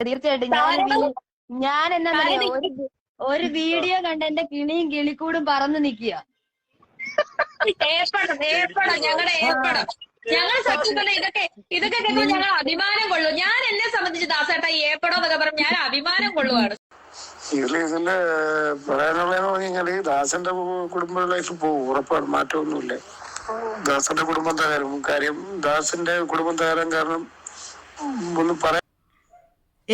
തീർച്ചയായിട്ടും ഞാൻ ഞാൻ എന്നാ ഒരു ഒരു വീഡിയോ കണ്ട് എന്റെ കിളിയും കിളിക്കൂടും പറന്ന് നിക്കുക ഏർപ്പെടം ഏർപ്പെടം ഞങ്ങളുടെ ഏർപ്പെടം ഞങ്ങൾ സത്യം പറഞ്ഞ ഇതൊക്കെ ഇതൊക്കെ കേൾക്കുമ്പോൾ ഞങ്ങൾ അഭിമാനം കൊള്ളു. ഞാൻ എന്നെ സംബന്ധിച്ച് ദാസേട്ട ഈ ഏർപ്പെടം എന്നൊക്കെ പറഞ്ഞ് ഞാൻ അഭിമാനം കൊള്ളുവാണ്. ഇതിന്റെ പറയാനുള്ളതെന്ന് പറഞ്ഞു കഴിഞ്ഞാൽ ദാസന്റെ കുടുംബ ലൈഫ് പോകും ഉറപ്പാണ് മാറ്റമൊന്നുമില്ല. ദാസന്റെ കുടുംബം തകരും കാര്യം ദാസന്റെ കുടുംബം തകരാൻ കാരണം ഒന്നും പറയാൻ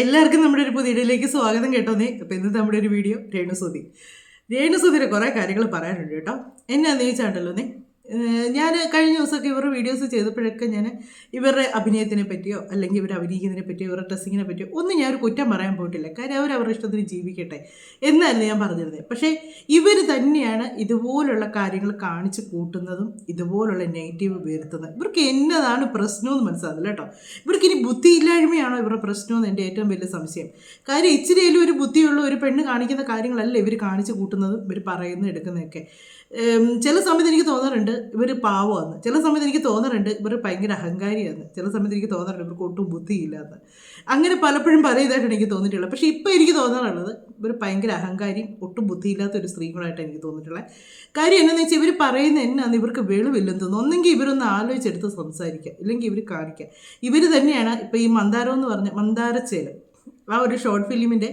എല്ലാവർക്കും നമ്മുടെ ഒരു പുതിയ വീഡിയോയിലേക്ക് സ്വാഗതം കേട്ടോന്നേ അപ്പോൾ ഇന്ന് നമ്മുടെ ഒരു വീഡിയോ രേണുസുതി. രേണുസുതിയുടെ കുറേ കാര്യങ്ങൾ പറയാനുണ്ട് കേട്ടോ. എന്നാന്ന് ചോദിച്ചാണ്ടല്ലോ നീ? ഞാൻ കഴിഞ്ഞ ദിവസമൊക്കെ ഇവരുടെ വീഡിയോസ് ചെയ്തപ്പോഴൊക്കെ ഞാൻ ഇവരുടെ അഭിനയത്തിനെ പറ്റിയോ അല്ലെങ്കിൽ ഇവർ അഭിനയിക്കുന്നതിനെ പറ്റിയോ ഇവരുടെ ഡ്രസ്സിങ്ങിനെ പറ്റിയോ ഒന്നും ഞാൻ ഒരു കുറ്റം പറയാൻ പോയിട്ടില്ല. കാര്യം അവർ അവരുടെ ഇഷ്ടത്തിന് ജീവിക്കട്ടെ എന്നായിരുന്നു ഞാൻ പറഞ്ഞിരുന്നത് പക്ഷേ ഇവർ തന്നെയാണ് ഇതുപോലുള്ള കാര്യങ്ങൾ കാണിച്ച് കൂട്ടുന്നതും ഇതുപോലുള്ള നെഗറ്റീവ് വരുത്തുന്നത്. ഇവർക്ക് എന്നതാണ് പ്രശ്നമെന്ന് മനസ്സിലാകുന്നില്ല കേട്ടോ. ഇവർക്ക് ഇനി ബുദ്ധിയില്ലായ്മയാണോ ഇവരുടെ പ്രശ്നമെന്ന് എന്റെ ഏറ്റവും വലിയ സംശയം. കാര്യം ഇച്ചിരിയിലും ഒരു ബുദ്ധിയുള്ള ഒരു പെണ്ണ് കാണിക്കുന്ന കാര്യങ്ങളല്ല ഇവർ കാണിച്ച് കൂട്ടുന്നതും ഇവർ പറയുന്നത് എടുക്കുന്നതൊക്കെ. ചില സമയത്ത് എനിക്ക് തോന്നാറുണ്ട് ഇവർ പാവമാണ് ചില സമയത്ത് എനിക്ക് തോന്നാറുണ്ട് ഇവർ ഭയങ്കര അഹങ്കാരിയാണ് ചില സമയത്ത് എനിക്ക് തോന്നാറുണ്ട് ഇവർക്ക് ഒട്ടും ബുദ്ധിയില്ലാന്ന്. അങ്ങനെ പലപ്പോഴും പറയുന്നതായിട്ടാണ് എനിക്ക് തോന്നിയിട്ടുള്ളത്. പക്ഷേ ഇപ്പോൾ എനിക്ക് തോന്നാറുള്ളത് ഇവർ ഭയങ്കര അഹങ്കാരിയും ഒട്ടും ബുദ്ധിയില്ലാത്ത ഒരു സ്ത്രീകളായിട്ടാണ് എനിക്ക് തോന്നിയിട്ടുള്ളത്. കാര്യം എന്താണെന്ന് വെച്ചാൽ ഇവർ പറയുന്ന എന്നാന്ന് ഇവർക്ക് വെളിവില്ലെന്ന് തോന്നുന്നു. ഒന്നെങ്കിൽ ഇവരൊന്ന് ആലോചിച്ചെടുത്ത് സംസാരിക്കുക. ഇല്ലെങ്കിൽ ഇവർ കാണിക്കുക. ഇവർ തന്നെയാണ് ഇപ്പോൾ ഈ മന്ദാരം എന്ന് പറഞ്ഞ മന്ദാരച്ചേൽ. ആ ഒരു ഷോർട്ട് ഫിലിമിന്റെ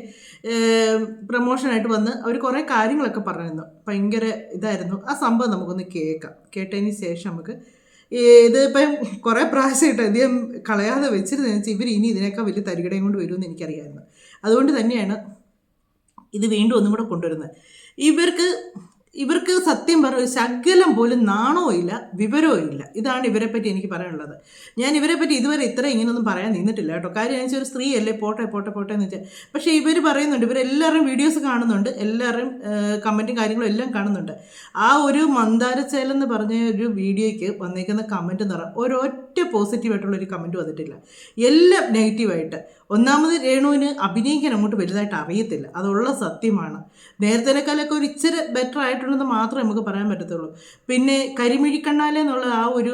പ്രൊമോഷനായിട്ട് വന്ന് അവർ കുറേ കാര്യങ്ങളൊക്കെ പറഞ്ഞിരുന്നു. ഭയങ്കര ഇതായിരുന്നു. ആ സംഭവം നമുക്കൊന്ന് കേൾക്കാം. കേട്ടതിന് ശേഷം നമുക്ക് ഇതിപ്പം കുറേ പ്രാവശ്യമായിട്ട് അധികം കളയാതെ വെച്ചിരുന്നു ഇവർ ഇനി ഇതിനേക്കാൾ വലിയ തരികടയും കൊണ്ട് വരുമെന്ന് എനിക്കറിയാമായിരുന്നു. അതുകൊണ്ട് തന്നെയാണ് ഇത് വീണ്ടും ഒന്നും കൂടെ കൊണ്ടുവരുന്നത്. ഇവർക്ക് ഇവർക്ക് സത്യം ഒരു ശകലം പോലും നാണവും ഇല്ല വിവരവും ഇല്ല. ഇതാണ് ഇവരെ പറ്റി എനിക്ക് പറയാനുള്ളത്. ഞാൻ ഇവരെ പറ്റി ഇതുവരെ ഇത്ര ഇങ്ങനെയൊന്നും പറയാൻ നിന്നിട്ടില്ല കേട്ടോ. കാര്യം എന്ന് വെച്ചാൽ ഒരു സ്ത്രീ അല്ലേ പോട്ടെ പോട്ടെ പോട്ടെ എന്ന് വെച്ചാൽ പക്ഷേ ഇവർ പറയുന്നുണ്ട് ഇവരെല്ലാവരും വീഡിയോസ് കാണുന്നുണ്ട് എല്ലാവരും കമന്റും കാര്യങ്ങളും എല്ലാം കാണുന്നുണ്ട്. ആ ഒരു മന്ദാരച്ചേലെന്ന് പറഞ്ഞ ഒരു വീഡിയോയ്ക്ക് വന്നേക്കുന്ന കമന്റ് എന്ന് പറഞ്ഞാൽ ഒരൊറ്റ പോസിറ്റീവായിട്ടുള്ള ഒരു കമന്റ് വന്നിട്ടില്ല. എല്ലാം നെഗറ്റീവായിട്ട് ഒന്നാമത് രേണുവിന് അഭിനയിക്കാൻ അങ്ങോട്ട് വലുതായിട്ട് അറിയത്തില്ല. അതുള്ള സത്യമാണ്. നേരത്തേനേക്കാളൊക്കെ ഒരു ഇച്ചിരി ബെറ്റർ ആയിട്ടുണ്ടെന്ന് മാത്രമേ നമുക്ക് പറയാൻ പറ്റത്തുള്ളൂ. പിന്നെ കരിമിഴിക്കണ്ണാലെ എന്നുള്ള ആ ഒരു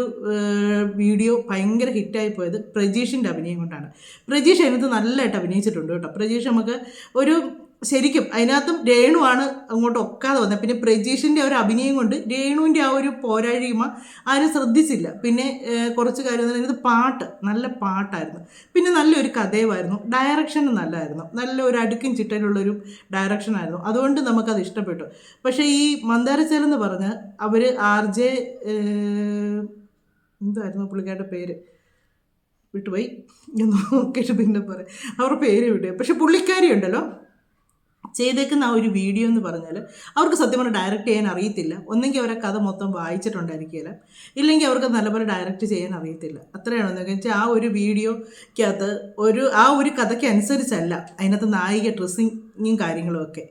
വീഡിയോ ഭയങ്കര ഹിറ്റായി പോയത് പ്രജീഷിന്റെ അഭിനയം കൊണ്ടാണ്. പ്രജീഷ് അതിനകത്ത് നല്ലതായിട്ട് അഭിനയിച്ചിട്ടുണ്ട് കേട്ടോ. പ്രജീഷ് നമുക്ക് ഒരു ശരിക്കും അതിനകത്തും രേണുവാണ് അങ്ങോട്ട് ഒക്കാതെ വന്നത്. പിന്നെ പ്രജീഷിന്റെ ഒരു അഭിനയം കൊണ്ട് രേണുവിന്റെ ആ ഒരു പോരാഴിമ ആരും ശ്രദ്ധിച്ചില്ല. പിന്നെ കുറച്ച് കാര്യം എന്ന് പറയുന്നത് പാട്ട് നല്ല പാട്ടായിരുന്നു. പിന്നെ നല്ലൊരു കഥയുമായിരുന്നു. ഡയറക്ഷൻ നല്ലതായിരുന്നു നല്ല ഒരു അടുക്കും ചിട്ടയിലുള്ളൊരു ഡയറക്ഷനായിരുന്നു അതുകൊണ്ട് നമുക്കത് ഇഷ്ടപ്പെട്ടു. പക്ഷേ ഈ മന്ദാരച്ചേൽ എന്ന് പറഞ്ഞ് അവർ ആർ ജെ എന്തായിരുന്നു പുള്ളിക്കാരുടെ പേര്? വിട്ടുപോയി. നോക്കിയിട്ട് പിന്നെ പറയാം. അവരുടെ പേര് വിട്ടു പക്ഷെ പുള്ളിക്കാരി ഉണ്ടല്ലോ ചെയ്തേക്കുന്ന ആ ഒരു വീഡിയോ എന്ന് പറഞ്ഞാൽ അവർക്ക് സത്യം പറഞ്ഞാൽ ഡയറക്റ്റ് ചെയ്യാൻ അറിയത്തില്ല. ഒന്നെങ്കിൽ അവരെ കഥ മൊത്തം വായിച്ചിട്ടുണ്ടായിരിക്കില്ല ഇല്ലെങ്കിൽ അവർക്ക് നല്ലപോലെ ഡയറക്റ്റ് ചെയ്യാൻ അറിയത്തില്ല. അത്രയാണെന്ന് വെച്ചാൽ ആ ഒരു വീഡിയോക്കകത്ത് ഒരു ആ ഒരു കഥയ്ക്ക് അനുസരിച്ചല്ല അതിനകത്ത് നായിക ഡ്രസ്സിങ്ങും കാര്യങ്ങളും ഒക്കെ.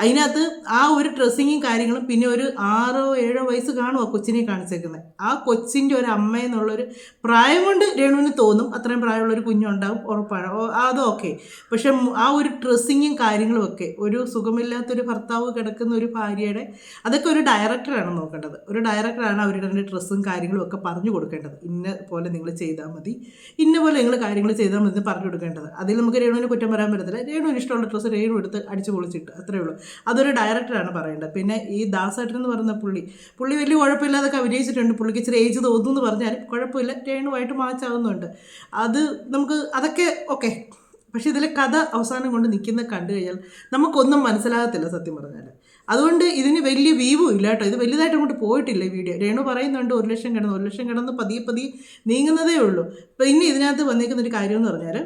അതിനകത്ത് ആ ഒരു ഡ്രസ്സിങ്ങും കാര്യങ്ങളും പിന്നെ ഒരു ആറോ ഏഴോ വയസ്സ് കാണും ആ കൊച്ചിനെ കാണിച്ചേക്കുന്നത്. ആ കൊച്ചിന്റെ ഒരു അമ്മ എന്നുള്ളൊരു പ്രായം കൊണ്ട് രേണുവിന് തോന്നും. അത്രയും പ്രായമുള്ളൊരു കുഞ്ഞുണ്ടാവും ഉറപ്പാണ്. അതൊക്കെ പക്ഷെ ആ ഒരു ഡ്രസ്സിങ്ങും കാര്യങ്ങളും ഒക്കെ ഒരു സുഖമില്ലാത്തൊരു ഭർത്താവ് കിടക്കുന്ന ഒരു ഭാര്യയുടെ അതൊക്കെ ഒരു ഡയറക്ടറാണ് നോക്കേണ്ടത്. ഒരു ഡയറക്ടറാണ് അവരുടെ ഡ്രസ്സും കാര്യങ്ങളും ഒക്കെ പറഞ്ഞു കൊടുക്കേണ്ടത്. ഇന്ന പോലെ നിങ്ങൾ ചെയ്താൽ മതി ഇന്ന പോലെ നിങ്ങൾ കാര്യങ്ങൾ ചെയ്താൽ മതി പറഞ്ഞു കൊടുക്കേണ്ടത്. അതിൽ നമുക്ക് രേണുവിന് കുറ്റം പറയാൻ പറ്റത്തില്ല. രേണുവിന് ഇഷ്ടമുള്ള ഡ്രസ്സ് രേണു എടുത്ത് അടിച്ചു പൊളിച്ചിട്ട് അത്രേ ഉള്ളൂ. അതൊരു ഡയറക്ടറാണ് പറയേണ്ടത്. പിന്നെ ഈ ദാസേട്ടൻ എന്ന് പറയുന്ന പുള്ളി പുള്ളി വലിയ കുഴപ്പമില്ലാതൊക്കെ അഭിനയിച്ചിട്ടുണ്ട് പുള്ളിക്ക് ഇച്ചിരി ഏജ് തോന്നുന്നു പറഞ്ഞാലും കുഴപ്പമില്ല. മാച്ച് ആവുന്നുണ്ട്. അത് നമുക്ക് അതൊക്കെ ഓക്കെ പക്ഷേ ഇതിലെ കഥ അവസാനം കൊണ്ട് നിൽക്കുന്ന കണ്ടു കഴിഞ്ഞാൽ നമുക്കൊന്നും മനസ്സിലാകത്തില്ല സത്യം പറഞ്ഞാൽ. അതുകൊണ്ട് ഇതിന് വലിയ വീവും ഇല്ല കേട്ടോ. ഇത് വലുതായിട്ട് അങ്ങോട്ട് പോയിട്ടില്ല ഈ വീഡിയോ രേണു പറയുന്നുണ്ട് ഒരു ലക്ഷം കിടന്നു ഒരു ലക്ഷം കിടന്ന് പതിയെ പതിയെ നീങ്ങുന്നതേ ഉള്ളൂ. പിന്നെ ഇതിനകത്ത് വന്നിരിക്കുന്ന ഒരു കാര്യം എന്ന് പറഞ്ഞാൽ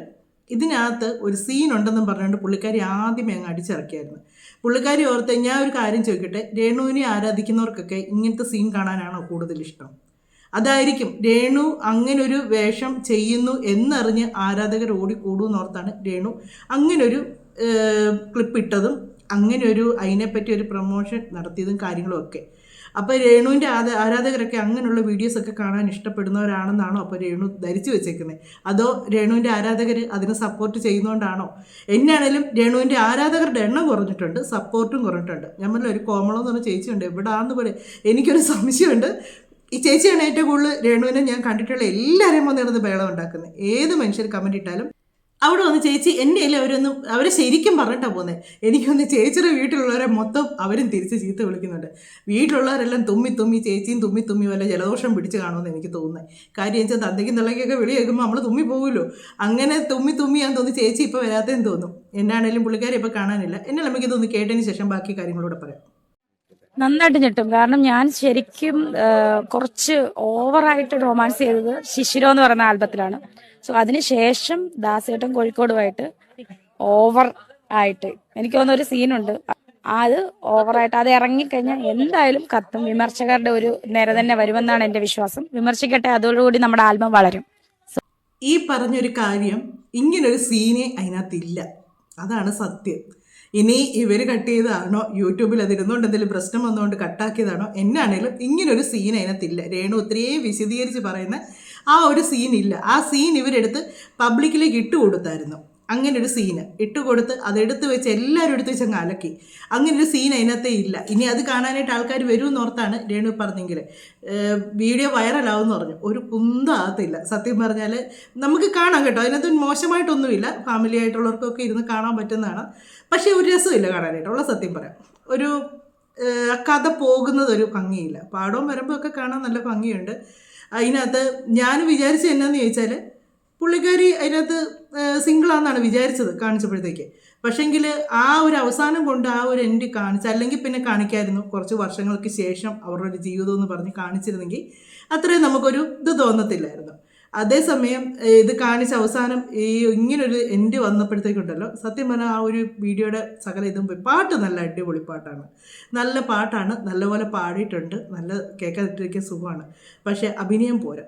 ഇതിനകത്ത് ഒരു സീൻ ഉണ്ടെന്നും പറഞ്ഞുകൊണ്ട് പുള്ളിക്കാരി ആദ്യമേ അങ്ങ് അടിച്ചിറക്കിയായിരുന്നു. പുള്ളിക്കാരി ഓർത്ത് ഞാൻ ഒരു കാര്യം ചോദിക്കട്ടെ? രേണുവിനെ ആരാധിക്കുന്നവർക്കൊക്കെ ഇങ്ങനത്തെ സീൻ കാണാനാണോ കൂടുതൽ ഇഷ്ടം? അതായിരിക്കും രേണു അങ്ങനൊരു വേഷം ചെയ്യുന്നു എന്നറിഞ്ഞ് ആരാധകർ ഓടിക്കൂടുമെന്നോർത്താണ് രേണു അങ്ങനൊരു ക്ലിപ്പ് ഇട്ടതും അങ്ങനെ ഒരു അതിനെപ്പറ്റി ഒരു പ്രൊമോഷൻ നടത്തിയതും കാര്യങ്ങളും ഒക്കെ. അപ്പോൾ രേണുവിന്റെ ആരാധകരൊക്കെ അങ്ങനെയുള്ള വീഡിയോസൊക്കെ കാണാൻ ഇഷ്ടപ്പെടുന്നവരാണെന്നാണോ അപ്പോൾ രേണു ധരിച്ചു വെച്ചേക്കുന്നത് അതോ രേണുവിന്റെ ആരാധകർ അതിനെ സപ്പോർട്ട് ചെയ്യുന്നതുകൊണ്ടാണോ എന്നാണേലും രേണുവിന്റെ ആരാധകരുടെ എണ്ണം കുറഞ്ഞിട്ടുണ്ട് സപ്പോർട്ടും കുറഞ്ഞിട്ടുണ്ട്. ഞമ്മളിൽ ഒരു കോമളം എന്ന് പറഞ്ഞ ചേച്ചിയുണ്ട് എവിടാന്ന് പോലെ എനിക്കൊരു സംശയമുണ്ട്. ഈ ചേച്ചിയാണ് ഏറ്റവും കൂടുതൽ രേണുവിനെ ഞാൻ കണ്ടിട്ടുള്ള എല്ലാവരെയും വന്നിരുന്ന് ബേളം ഉണ്ടാക്കുന്നത് ഏത് മനുഷ്യർ കമന്റ് ഇട്ടാലും അവിടെ വന്ന് ചേച്ചി എന്റെ കയ്യിൽ അവരൊന്നും അവരെ ശരിക്കും പറഞ്ഞിട്ടാ പോകുന്നത് എനിക്കൊന്ന് ചേച്ചിയുടെ വീട്ടിലുള്ളവരെ മൊത്തം അവരും തിരിച്ച് ചീത്ത വിളിക്കുന്നുണ്ട്. വീട്ടിലുള്ളവരെല്ലാം തുമ്മി തുമ്മി ചേച്ചിയും തുമ്മി തുമ്മി വല്ല ജലദോഷം പിടിച്ച് കാണുമെന്ന് എനിക്ക് തോന്നുന്നത് കാര്യം വെച്ചാൽ തന്തയ്ക്കും തള്ളയ്ക്കൊക്കെ വിളി കേൾക്കുമ്പോൾ നമ്മൾ തുമ്മി പോകുമല്ലോ അങ്ങനെ തുമ്മി തുമ്മി ഞാൻ തോന്നി ചേച്ചി ഇപ്പോൾ വരാത്തതെന്ന് തോന്നും. എന്നാണേലും പുള്ളിക്കാരെ ഇപ്പോൾ കാണാനില്ല. എന്നെ നമുക്ക് ഇതൊന്ന് കേട്ടതിന് ശേഷം ബാക്കി കാര്യങ്ങളൂടെ പറയാം. നന്നായിട്ട് ഞെട്ടും. കാരണം ഞാൻ ശരിക്കും കുറച്ച് ഓവറായിട്ട് റൊമാൻസ് ചെയ്തത് ശിശിരോ എന്ന് പറയുന്ന ആൽബത്തിലാണ്. സോ അതിനുശേഷം ദാസേട്ടൻ കോഴിക്കോടുമായിട്ട് ഓവർ ആയിട്ട് എനിക്ക് തോന്നുന്ന ഒരു സീനുണ്ട്. അത് ഓവറായിട്ട് അത് ഇറങ്ങിക്കഴിഞ്ഞാൽ എന്തായാലും കത്തും. വിമർശകരുടെ ഒരു നിര തന്നെ വരുമെന്നാണ് എന്റെ വിശ്വാസം. വിമർശിക്കട്ടെ അതോടുകൂടി നമ്മുടെ ആൽബം വളരും. ഈ പറഞ്ഞൊരു കാര്യം ഇങ്ങനൊരു സീനെ അതിനകത്തില്ല. അതാണ് സത്യം. ഇനി ഇവർ കട്ട് ചെയ്തതാണോ? യൂട്യൂബിൽ അതിരുന്നുകൊണ്ട് എന്തെങ്കിലും പ്രശ്നം വന്നുകൊണ്ട് കട്ടാക്കിയതാണോ എന്നാണേലും ഇങ്ങനൊരു സീൻ അതിനകത്തില്ല. രേണു ഒത്തിരിയേ വിശദീകരിച്ച് പറയുന്ന ആ ഒരു സീൻ ഇല്ല. ആ സീൻ ഇവരെടുത്ത് പബ്ലിക്കിലേക്ക് ഇട്ട് കൊടുത്തായിരുന്നു അങ്ങനെ ഒരു സീന് ഇട്ട് കൊടുത്ത് അതെടുത്ത് വെച്ച് എല്ലാവരും എടുത്ത് വെച്ച് അലക്കി. അങ്ങനെ ഒരു സീൻ അതിനകത്തെ ഇല്ല. ഇനി അത് കാണാനായിട്ട് ആൾക്കാർ വരുമെന്ന് ഓർത്താണ് രേണു പറഞ്ഞെങ്കിൽ. വീഡിയോ വൈറലാവും എന്ന് പറഞ്ഞു. ഒരു കുന്തം ആകത്തില്ല സത്യം പറഞ്ഞാൽ നമുക്ക് കാണാം കേട്ടോ. അതിനകത്ത് മോശമായിട്ടൊന്നുമില്ല. ഫാമിലി ആയിട്ടുള്ളവർക്കൊക്കെ ഇരുന്ന് കാണാൻ പറ്റുന്നതാണ്. പക്ഷേ ഒരു രസമില്ല കാണാനായിട്ടുള്ള സത്യം പറയാം. ഒരു കഥ പോകുന്നത് ഒരു ഭംഗിയില്ല. പാടവും വരുമ്പോഴൊക്കെ കാണാൻ നല്ല ഭംഗിയുണ്ട്. അതിനകത്ത് ഞാൻ വിചാരിച്ചത് എന്നാന്ന് ചോദിച്ചാൽ പുള്ളിക്കാരി അതിനകത്ത് സിംഗിളാണെന്നാണ് വിചാരിച്ചത് കാണിച്ചപ്പോഴത്തേക്ക്. പക്ഷേങ്കിൽ ആ ഒരു അവസാനം കൊണ്ട് ആ ഒരു എൻഡ് കാണിച്ച അല്ലെങ്കിൽ പിന്നെ കാണിക്കായിരുന്നു കുറച്ച് വർഷങ്ങൾക്ക് ശേഷം അവരുടെ ഒരു ജീവിതം എന്ന് പറഞ്ഞ് കാണിച്ചിരുന്നെങ്കിൽ അത്രയും നമുക്കൊരു ഇത് തോന്നത്തില്ലായിരുന്നു. അതേസമയം ഇത് കാണിച്ച അവസാനം ഈ ഇങ്ങനൊരു എൻഡ് വന്നപ്പോഴത്തേക്കുണ്ടല്ലോ. സത്യം പറഞ്ഞാൽ ആ ഒരു വീഡിയോയുടെ സകല ഇതും പോയി. പാട്ട് നല്ല അടിപൊളി പാട്ടാണ്. നല്ല പാട്ടാണ് നല്ലപോലെ പാടിയിട്ടുണ്ട്. നല്ല കേൾക്കാതിട്ടിരിക്കാൻ സുഖമാണ്. പക്ഷേ അഭിനയം പോരാ.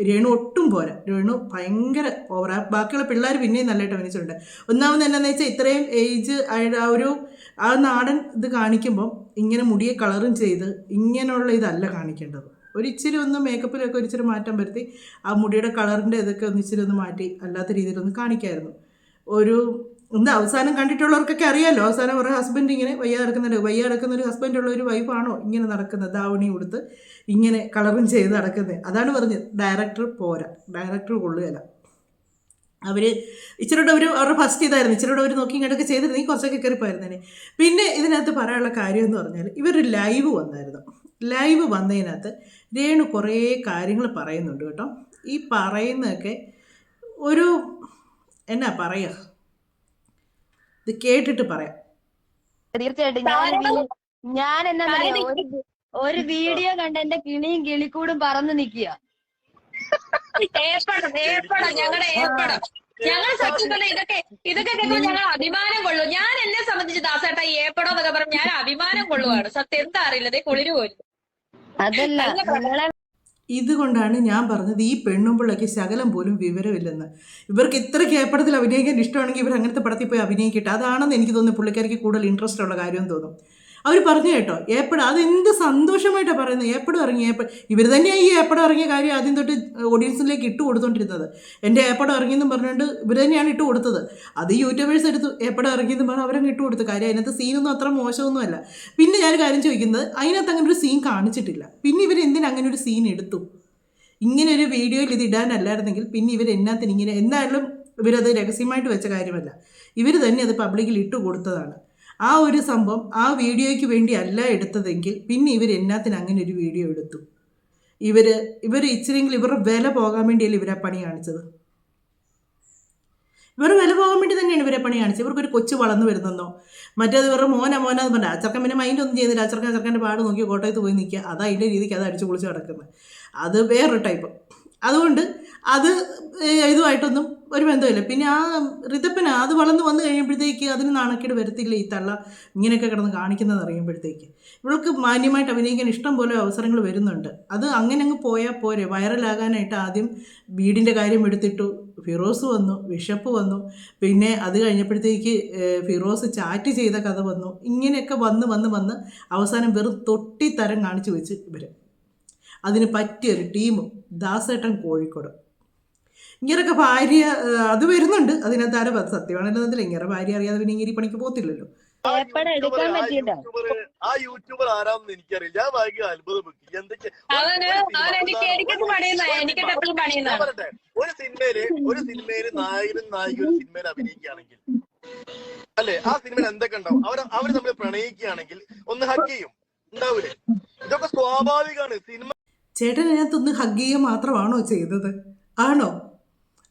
രേണു ഒട്ടും പോരാ. രേണു ഭയങ്കര ഓവറാ ബാക്കിയുള്ള പിള്ളേർ പിന്നെയും നല്ലതായിട്ട് അഭിനയിച്ചിട്ടുണ്ട്. ഒന്നാമത് എന്നാന്ന് വെച്ചാൽ ഇത്രയും ഏജ് ആ ഒരു ആ നാടൻ ഇത് കാണിക്കുമ്പം ഇങ്ങനെ മുടിയെ കളറും ചെയ്ത് ഇങ്ങനെയുള്ള ഇതല്ല കാണിക്കേണ്ടത്. ഒരിച്ചിരി ഒന്ന് മേക്കപ്പിലൊക്കെ ഒരിച്ചിരി മാറ്റം വരുത്തി ആ മുടിയുടെ കളറിന്റെ ഇതൊക്കെ ഒന്നിച്ചിരി ഒന്ന് മാറ്റി അല്ലാത്ത രീതിയിലൊന്ന് കാണിക്കായിരുന്നു. ഒരു എന്താ അവസാനം കണ്ടിട്ടുള്ളവർക്കൊക്കെ അറിയാമല്ലോ അവസാനം ഒരു ഹസ്ബൻഡ് ഇങ്ങനെ വയ്യ നടക്കുന്നുണ്ട് വയ്യ നടക്കുന്ന ഒരു ഹസ്ബൻഡുള്ള ഒരു വൈഫാണോ ഇങ്ങനെ നടക്കുന്നത്? ദാവണി കൊടുത്ത് ഇങ്ങനെ കളറും ചെയ്ത് നടക്കുന്നത് അതാണ് പറഞ്ഞത്. ഡയറക്ടർ പോരാ. ഡയറക്ടർ കൊള്ളുകയല്ല അവർ ഇച്ചിരിയുടെ ഒരു അവരുടെ ഫസ്റ്റ് ഇതായിരുന്നു. ഇച്ചിരിയുടെ ഒരു നോക്കി ഇങ്ങോട്ടൊക്കെ ചെയ്തിരുന്നെങ്കിൽ കുറച്ചൊക്കെ കയറിപ്പോയിരുന്നേനെ. പിന്നെ ഇതിനകത്ത് പറയാനുള്ള കാര്യം എന്ന് പറഞ്ഞാൽ ഇവർ ലൈവ് വന്നായിരുന്നു. ലൈവ് വന്നതിനകത്ത് രേണു കുറേ കാര്യങ്ങൾ പറയുന്നുണ്ട് കേട്ടോ. ഈ പറയുന്നതൊക്കെ ഒരു എന്നാ പറയുക ഇത് കേട്ടിട്ട് പറയാം. തീർച്ചയായിട്ടും ഞാൻ ഞാൻ എന്നാ പറയാ, ഒരു വീഡിയോ കണ്ട് എന്റെ കിണിയും കിളിക്കൂടും പറന്ന് നിക്കുക ഏർപ്പടം ഏർപ്പടം ഞങ്ങളുടെ ഏർപ്പടം ഞങ്ങൾ സത്യം പറഞ്ഞ ഇതൊക്കെ ഇതൊക്കെ കേൾക്കുമ്പോൾ ഞങ്ങൾ അഭിമാനം കൊള്ളും. ഞാൻ എന്നെ സംബന്ധിച്ച് ദാസേട്ട ഈ ഏർപ്പടം എന്നൊക്കെ പറഞ്ഞു ഞാൻ അഭിമാനം കൊള്ളുവാണ്. സത്യം എന്താ അറിയില്ല. ദേ കുളിര് പോലും അതല്ല ഇതുകൊണ്ടാണ് ഞാൻ പറഞ്ഞത് ഈ പെണ്ണുമ്പിള്ളയ്ക്ക് ശകലം പോലും വിവരമില്ലെന്ന്. ഇവർക്ക് ഇത്ര കേപ്പടത്തിൽ അഭിനയിക്കാൻ ഇഷ്ടമാണെങ്കിൽ ഇവർ അങ്ങനത്തെ പടത്തിൽ പോയി അഭിനയിക്കട്ടെ. അതാണെന്ന് എനിക്ക് തോന്നുന്നു പുള്ളിക്കാരിക്ക് കൂടുതൽ ഇൻട്രസ്റ്റ് ഉള്ള കാര്യം തോന്നും. അവർ പറഞ്ഞു കേട്ടോ ഏപ്പട അതെന്ത് സന്തോഷമായിട്ടാണ് പറയുന്നത്? ഏപ്പടം ഇറങ്ങി. ഏപ്പ ഇവർ തന്നെയാണ് ഈ ഏപ്പടം ഇറങ്ങിയ കാര്യം ആദ്യം തൊട്ട് ഓഡിയൻസിലേക്ക് ഇട്ട് കൊടുത്തോണ്ടിരുന്നത്. എന്റെ ഏപ്പടം ഇറങ്ങിയെന്നും പറഞ്ഞുകൊണ്ട് ഇവർ തന്നെയാണ് ഇട്ട് കൊടുത്തത്. അത് യൂട്യൂബേഴ്സ് എടുത്ത് ഏപ്പടം ഇറങ്ങിയെന്ന് പറഞ്ഞ് അവരങ്ങ് ഇട്ട് കൊടുത്തു. കാര്യം അതിനകത്ത് സീനൊന്നും അത്ര മോശമൊന്നുമല്ല. പിന്നെ ഞാൻ കാര്യം ചോദിക്കുന്നത് അതിനകത്ത് അങ്ങനെ ഒരു സീൻ കാണിച്ചിട്ടില്ല. പിന്നെ ഇവർ എന്തിനാ അങ്ങനെ ഒരു സീൻ എടുത്തു? ഇങ്ങനെ ഒരു വീഡിയോയിൽ ഇത് ഇടാനല്ലായിരുന്നെങ്കിൽ പിന്നെ ഇവർ എന്നാത്തിന് ഇങ്ങനെ എന്തായാലും ഇവരത് രഹസ്യമായിട്ട് വെച്ച കാര്യമല്ല. ഇവർ തന്നെ അത് പബ്ലിക്കിൽ ഇട്ട് കൊടുത്തതാണ്. ആ ഒരു സംഭവം ആ വീഡിയോയ്ക്ക് വേണ്ടി അല്ല എടുത്തതെങ്കിൽ പിന്നെ ഇവർ എന്നാത്തിന് അങ്ങനെ ഒരു വീഡിയോ എടുത്തു? ഇവർ ഇവർ ഇച്ചിരിയെങ്കിലും ഇവരുടെ വില പോകാൻ വേണ്ടിയല്ലേ ഇവരാ പണി കാണിച്ചത്? ഇവർ വില പോകാൻ വേണ്ടി തന്നെയാണ് ഇവരെ പണി കാണിച്ചത്. ഇവർക്കൊരു കൊച്ചു വളർന്നു വരുന്നെന്നോ? മറ്റേത് ഇവരുടെ മോന മോന എന്ന് പറഞ്ഞാൽ അച്ചർക്കൻ പിന്നെ മൈൻഡ് ഒന്നും ചെയ്യുന്നില്ല. അച്ചർക്കൻ അച്ചർക്കന്റെ പാട് നോക്കി കോട്ടയത്ത് പോയി നിൽക്കുക. അതാ അതിന്റെ രീതിക്ക് അത് അടിച്ചു പൊളിച്ച് കിടക്കുന്നത് അത് വേറൊരു ടൈപ്പ് അതുകൊണ്ട് അത് ഇതുമായിട്ടൊന്നും ഒരു ബന്ധമില്ല പിന്നെ ആ ഋതപ്പന അത് വളർന്ന് വന്നു കഴിയുമ്പോഴത്തേക്ക് അതിന് നാണക്കേട് വരത്തില്ല ഈ തള്ള. ഇങ്ങനെയൊക്കെ കിടന്ന് കാണിക്കുന്നത് അറിയുമ്പോഴത്തേക്ക്. ഇവൾക്ക് മാന്യമായിട്ട് അഭിനയിക്കാൻ ഇഷ്ടം പോലെ അവസരങ്ങൾ വരുന്നുണ്ട്. അത് അങ്ങനെ അങ്ങ് പോയാൽ പോരെ. വൈറലാകാനായിട്ട് ആദ്യം വീടിന്റെ കാര്യം എടുത്തിട്ടു. ഫിറോസ് വന്നു വിഷപ്പ് വന്നു. പിന്നെ അത് കഴിഞ്ഞപ്പോഴത്തേക്ക് ഫിറോസ് ചാറ്റ് ചെയ്ത കഥ വന്നു. ഇങ്ങനെയൊക്കെ വന്ന് വന്ന് വന്ന് അവസാനം വെറും തൊട്ടിത്തരം കാണിച്ചു വെച്ച് ഇവർ അതിന് പറ്റിയൊരു ടീമും ദാസേട്ടൻ കോഴിക്കോട്. ഇങ്ങനൊക്കെ ഭാര്യ അത് വരുന്നുണ്ട്. അതിനകത്ത് ആരും സത്യമാണല്ലോ എന്നതിൽ ഇങ്ങനെ ഭാര്യ അറിയാതെ പിന്നെ ഇങ്ങനെ പണിക്ക് പോകത്തില്ലല്ലോ. ആ യൂട്യൂബർ- ആരാന്ന് എനിക്കറിയില്ല. ഞാൻ ഭയങ്കര അത്ഭുതപ്പെട്ടു എന്തൊക്കെ ഒരു സിനിമയിൽ ഒരു സിനിമയിൽ നായകനും നായികയും ഒരു സിനിമയിൽ അഭിനയിക്കുകയാണെങ്കിൽ അല്ലെ? ആ സിനിമയിൽ എന്തൊക്കെ ഉണ്ടാവും? അവർ അവർ തമ്മിൽ പ്രണയിക്കുകയാണെങ്കിൽ ഒന്ന് ഹഗ് ചെയ്യും. ഉണ്ടാവൂലേ? ഇതൊക്കെ സ്വാഭാവികമാണ്. സിനിമ ചേട്ടൻ അതിനകത്തൊന്ന് ഹഗ് ചെയ്യുക മാത്രമാണോ ചെയ്തത്? ആണോ?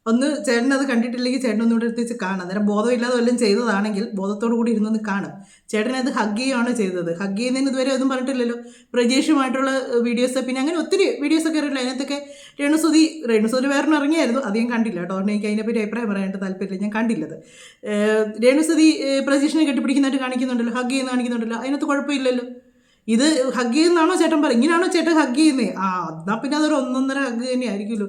ഒന്ന് ചേട്ടൻ അത് കണ്ടിട്ടില്ലെങ്കിൽ ചേട്ടൻ ഒന്നുകൂടെ എടുത്ത് വെച്ച് കാണാം. അന്നേരം ബോധമില്ലാതെ വല്ലതും ചെയ്തതാണെങ്കിൽ ബോധത്തോടു കൂടി ഇരുന്നൊന്ന് കാണും. ചേട്ടനെ അത് ഹഗ് ചെയ്യുകയാണ് ചെയ്തത്. ഹഗ് ചെയ്യുന്നതിന് ഇതുവരെ ഒന്നും പറഞ്ഞിട്ടില്ലല്ലോ. പ്രജേഷുമായിട്ടുള്ള വീഡിയോസ് പിന്നെ അങ്ങനെ ഒത്തിരി വീഡിയോസൊക്കെ അറിയില്ല അതിനകത്തൊക്കെ രേണുസുതി രേണുസുതി വേറെ ഇറങ്ങിയായിരുന്നു അത് ഞാൻ കണ്ടില്ല കേട്ടോ. അതുകൊണ്ട് എനിക്ക് അതിനെപ്പറ്റി അഭിപ്രായം പറയാനായിട്ട് താല്പര്യമില്ല. ഞാൻ കണ്ടില്ലത്. രേണുസുതി പ്രജേഷിനെ കെട്ടിപ്പിടിക്കുന്നതായിട്ട് കാണിക്കുന്നുണ്ടല്ലോ. ഹഗ് ചെയ്യുന്ന കാണിക്കുന്നുണ്ടല്ലോ. അതിനകത്ത് കുഴപ്പമില്ലല്ലോ. ഇത് ഹഗ് ചെയ്യുന്നതാണോ ചേട്ടൻ പറയും ഇങ്ങനെയാണോ ചേട്ടൻ ഹഗ് ചെയ്യുന്നത് ആ എന്നാൽ പിന്നെ അതൊരു ഒന്നൊന്നര ഹഗ് തന്നെ ആയിരിക്കുമല്ലോ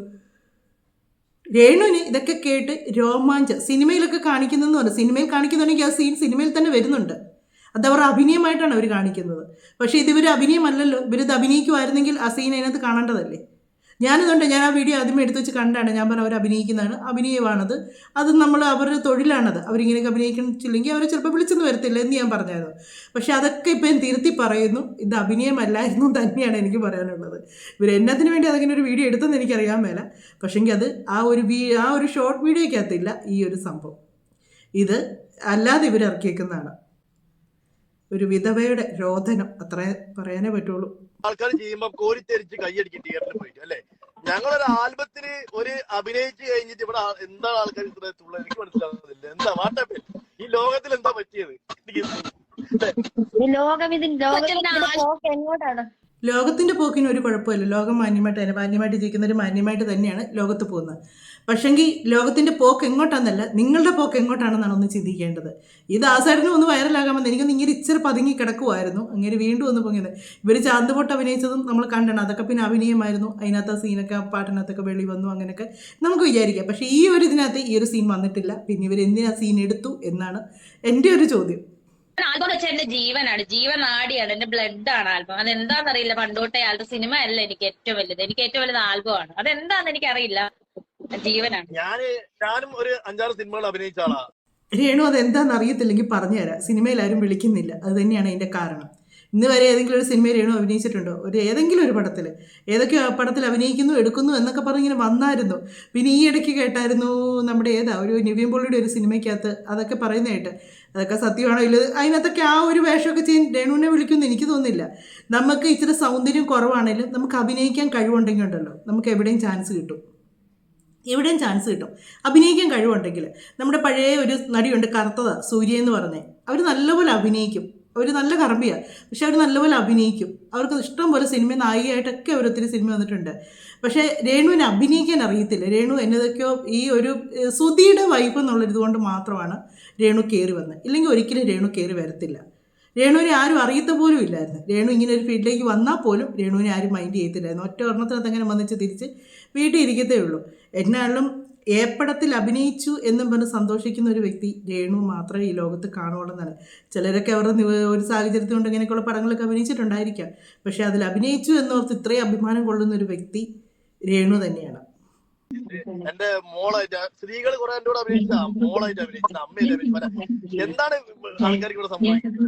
രേണുവിന് ഇതൊക്കെ കേട്ട് രോമാഞ്ചം. സിനിമയിലൊക്കെ കാണിക്കുന്നതെന്ന് പറഞ്ഞു. സിനിമയിൽ കാണിക്കുന്നുണ്ടെങ്കിൽ ആ സീൻ സിനിമയിൽ തന്നെ വരുന്നുണ്ട്. അത് അവർ അഭിനയമായിട്ടാണ് അവർ കാണിക്കുന്നത്. പക്ഷേ ഇതിവർ അഭിനയമല്ലല്ലോ. ഇവരിത് അഭിനയിക്കുമായിരുന്നെങ്കിൽ ആ സീൻ അതിനകത്ത് കാണേണ്ടതല്ലേ? ഞാനിതുകൊണ്ട് ഞാൻ ആ വീഡിയോ ആദ്യമേ എടുത്തു വെച്ച് കണ്ടാണ്. ഞാൻ പറഞ്ഞ അവർ അഭിനയിക്കുന്നതാണ് അഭിനയമാണത്. അത് നമ്മൾ അവരുടെ തൊഴിലാണത്. അവരിങ്ങനെയൊക്കെ അഭിനയിക്കുന്നില്ലെങ്കിൽ അവരെ ചിലപ്പോൾ വിളിച്ചെന്ന് വരത്തില്ല എന്ന് ഞാൻ പറഞ്ഞായിരുന്നു. പക്ഷേ അതൊക്കെ ഇപ്പം ഞാൻ തിരുത്തി പറയുന്നു. ഇത് അഭിനയമല്ലായിരുന്നു തന്നെയാണ് എനിക്ക് പറയാനുള്ളത്. ഇവർ എന്നതിന് വേണ്ടി അതങ്ങനെ ഒരു വീഡിയോ എടുത്തെന്ന് എനിക്കറിയാൻ മേല. പക്ഷേങ്കിൽ അത് ആ ഒരു വീ ആ ഒരു ഷോർട്ട് വീഡിയോയ്ക്കകത്തില്ല ഈ ഒരു സംഭവം. ഇത് അല്ലാതെ ഇവർ ഇറക്കിയേക്കുന്നതാണ്. ഒരു വിധവയുടെ രോധനം അത്രേ പറയാനേ പറ്റുള്ളൂ. ആൾക്കാർ ചെയ്യുമ്പോ കോരിത്തെരിച്ച് കൈയടിക്ക് തിയേറ്ററിൽ പോയിട്ട് അല്ലെ? ഞങ്ങളൊരു ആൽബത്തിന് ഒരു അഭിനയിച്ച് കഴിഞ്ഞിട്ട് ഇവിടെ എന്താ എന്താണ് ആൾക്കാർ ഇത്ര തുള്ള എനിക്ക് മനസ്സിലാവുന്നില്ല. എന്താ വാട്ടപ്പേ ഈ ലോകത്തിൽ എന്താ പറ്റിയത്? എനിക്ക് ലോകം ഇതിൻ ലോകത്തിന്റെ പോക്കിന് ഒരു കുഴപ്പമില്ല. ലോകം മാന്യമായിട്ട് തന്നെ മാന്യമായിട്ട് ജീവിക്കുന്നവർ മാന്യമായിട്ട് തന്നെയാണ് ലോകത്ത് പോകുന്നത്. പക്ഷെങ്കിൽ ലോകത്തിന്റെ പോക്ക് എങ്ങോട്ടാണെന്നല്ല നിങ്ങളുടെ പോക്ക് എങ്ങോട്ടാണെന്നാണ് ഒന്ന് ചിന്തിക്കേണ്ടത്. ഈ സൈഡിന് ഒന്ന് വൈറലാകാമെന്ന് എനിക്കൊന്ന് ഇങ്ങനെ ഇച്ചിരി പതുങ്ങി കിടക്കുമായിരുന്നു അങ്ങനെ വീണ്ടും ഒന്ന് പൊങ്ങിയത്. ഇവർ ചാന്തുപൊട്ട് അഭിനയിച്ചതും നമ്മൾ കണ്ടാണ്. അതൊക്കെ പിന്നെ അഭിനയമായിരുന്നു. അതിനകത്ത് ആ സീനൊക്കെ പാട്ടിനകത്തൊക്കെ വെളി വന്നു അങ്ങനെയൊക്കെ നമുക്ക് വിചാരിക്കാം. പക്ഷേ ഈ ഒരു ഇതിനകത്ത് ഈ ഒരു സീൻ വന്നിട്ടില്ല. പിന്നെ ഇവർ എന്തിനാ സീൻ എടുത്തു എന്നാണ് എന്റെ ഒരു ചോദ്യം. ആൽബം വെച്ചാൽ എന്റെ ജീവനാണ്. ജീവൻ നാടിയാണ് എന്റെ ബ്ലഡ് ആണ് ആൽബം. അതെന്താണെന്നറിയില്ല. പണ്ടോട്ടെ ആളുടെ സിനിമ അല്ല എനിക്ക് ഏറ്റവും വലുത്. എനിക്ക് ഏറ്റവും വലുത് ആൽബം ആൽബമാണ്. അതെന്താന്ന് എനിക്കറിയില്ല. ജീവനാണ്. ഞാൻ ഞാനും ഒരു അഞ്ചാറ് സിനിമകൾ അഭിനയിച്ച ആളാ. രേണു അതെന്താണെന്ന് അറിയത്തില്ലെങ്കിൽ പറഞ്ഞുതരാം. സിനിമയിൽ ആരും വിളിക്കുന്നില്ല. അത് തന്നെയാണ് അതിന്റെ കാരണം. ഇന്ന് വരെ ഏതെങ്കിലും ഒരു സിനിമയിൽ രേണു അഭിനയിച്ചിട്ടുണ്ടോ? ഒരു ഏതെങ്കിലും ഒരു പടത്തിൽ. ഏതൊക്കെ പടത്തിൽ അഭിനയിക്കുന്നു എടുക്കുന്നു എന്നൊക്കെ പറഞ്ഞിങ്ങനെ വന്നായിരുന്നു. പിന്നെ ഈ ഇടയ്ക്ക് കേട്ടായിരുന്നു നമ്മുടെ ഏതാ ഒരു നിവിൻ പോളിയുടെ ഒരു സിനിമയ്ക്കകത്ത് അതൊക്കെ പറയുന്നതായിട്ട് കേട്ട്. അതൊക്കെ സത്യമാണോ ഇല്ല അതിനകത്തൊക്കെ ആ ഒരു വേഷമൊക്കെ ചെയ്യാൻ രേണുവിനെ വിളിക്കുമെന്ന് എനിക്ക് തോന്നുന്നില്ല. നമുക്ക് ഇച്ചിരി സൗന്ദര്യം കുറവാണെങ്കിലും നമുക്ക് അഭിനയിക്കാൻ കഴിവുണ്ടെങ്കിൽ ഉണ്ടല്ലോ. നമുക്ക് എവിടെയും ചാൻസ് കിട്ടും. എവിടെയും ചാൻസ് കിട്ടും. അഭിനയിക്കാൻ കഴിവുണ്ടെങ്കിൽ. നമ്മുടെ പഴയ ഒരു നടിയുണ്ട് കറുത്തത സൂര്യ എന്ന് പറഞ്ഞേ അവർ നല്ലപോലെ അഭിനയിക്കും. അവർ നല്ല കറമ്പിയാണ് പക്ഷെ അവർ നല്ലപോലെ അഭിനയിക്കും. അവർക്ക് ഇഷ്ടം പോലെ സിനിമ നായികയായിട്ടൊക്കെ അവർ ഒത്തിരി സിനിമ വന്നിട്ടുണ്ട്. പക്ഷേ രേണുവിനെ അഭിനയിക്കാൻ അറിയത്തില്ല. രേണു എന്നതൊക്കെയോ ഈ ഒരു സുധിയുടെ വൈഫ് എന്നുള്ളൊരിത് കൊണ്ട് മാത്രമാണ് രേണു കയറി വന്നത് ഇല്ലെങ്കിൽ ഒരിക്കലും രേണു കയറി വരത്തില്ല. രേണുവിനെ ആരും അറിയത്ത പോലും ഇല്ലായിരുന്നു. രേണു ഇങ്ങനെ ഒരു ഫീൽഡിലേക്ക് വന്നാൽ പോലും രേണുവിനെ ആരും മൈൻഡ് ചെയ്യത്തില്ലായിരുന്നു. ഒറ്റ ഒരെണ്ണത്തിനകത്ത് അങ്ങനെ വന്നിച്ച് തിരിച്ച് വീട്ടിൽ ഇരിക്കത്തേ ഉള്ളൂ. എന്നാലും ഏപ്പടത്തിൽ അഭിനയിച്ചു എന്നും പറഞ്ഞ് സന്തോഷിക്കുന്ന ഒരു വ്യക്തി രേണു മാത്രമേ ഈ ലോകത്ത് കാണുകയുള്ളൂ എന്നാണ്. ചിലരൊക്കെ അവരുടെ ഒരു സാഹചര്യത്തിൽ കൊണ്ട് ഇങ്ങനെയൊക്കെയുള്ള പടങ്ങളൊക്കെ അഭിനയിച്ചിട്ടുണ്ടായിരിക്കാം. പക്ഷെ അതിൽ അഭിനയിച്ചു എന്നോർത്ത് ഇത്രയും അഭിമാനം കൊള്ളുന്ന ഒരു വ്യക്തി രേണു തന്നെയാണ്. എന്റെ മോളായിട്ട് സ്ത്രീകൾ കുറെ എന്റെ കൂടെ അഭിനയിച്ച മോളായിട്ട് അഭിനയിച്ച അമ്മയായിട്ട് അഭിനയിച്ച എന്താണ് ആൾക്കാർക്ക് ഇവിടെ സംഭവിക്കുന്നത്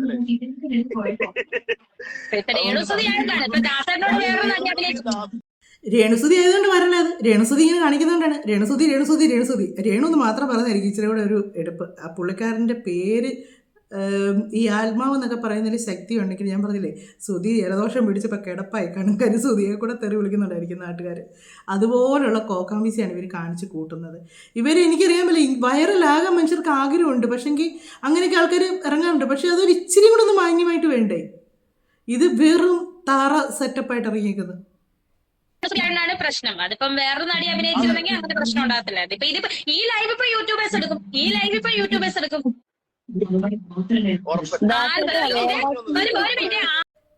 രേണുസുതി ആയതുകൊണ്ട് പറഞ്ഞത് അത്? രേണുസുതി ഇങ്ങനെ കാണിക്കുന്നതുകൊണ്ടാണ് രേണുസുതി രേണുസുതി രേണുസുതി. രേണു എന്ന് മാത്രം പറഞ്ഞായിരിക്കും ഇച്ചിരി കൂടെ ഒരു എടുപ്പ്. ആ പുള്ളിക്കാരന്റെ പേര് ഈ ആത്മാവ് എന്നൊക്കെ പറയുന്നതിൽ ശക്തി ഉണ്ടെങ്കിൽ ഞാൻ പറഞ്ഞില്ലേ സുതി ജലദോഷം പിടിച്ചപ്പോൾ കിടപ്പായി കണക്കരി സുതിയെ കൂടെ തെറി വിളിക്കുന്നുണ്ടായിരിക്കും നാട്ടുകാർ അതുപോലുള്ള കോക്കാമ്പീസിയാണ് ഇവർ കാണിച്ച് കൂട്ടുന്നത്. ഇവർ എനിക്കറിയാൻ പറ്റില്ല വൈറലാകാൻ മനുഷ്യർക്ക് ആഗ്രഹമുണ്ട്. പക്ഷെങ്കിൽ അങ്ങനെയൊക്കെ ആൾക്കാർ ഇറങ്ങാറുണ്ട്. പക്ഷേ അതൊരു ഇച്ചിരി കൂടെ ഒന്ന് മാന്യമായിട്ട് വേണ്ടേ? ഇത് വെറും താറ സെറ്റപ്പായിട്ട് ഇറങ്ങിയേക്കുന്നത്. പ്രശ്നം. അതിപ്പം വേറൊരു നടി അഭിനയിച്ചിരുന്നെങ്കിൽ അങ്ങനെ പ്രശ്നം ഉണ്ടാകത്തില്ല. ഇപ്പൊ ഇതിപ്പോ ഈ ലൈവ് ഇപ്പൊ യൂട്യൂബേഴ്സ് എടുക്കും. ഈ ലൈവ് ഇപ്പൊ യൂട്യൂബേഴ്സ് എടുക്കും. ഇത്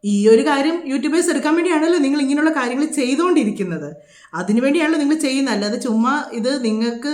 ഈ ഒരു കാര്യം യൂട്യൂബേഴ്സ് എടുക്കാൻ വേണ്ടിയാണല്ലോ നിങ്ങൾ ഇങ്ങനെയുള്ള കാര്യങ്ങൾ ചെയ്തുകൊണ്ടിരിക്കുന്നത് അതിനുവേണ്ടിയാണല്ലോ നിങ്ങൾ ചെയ്യുന്നത്. അല്ലാതെ ചുമ്മാ ഇത് നിങ്ങൾക്ക്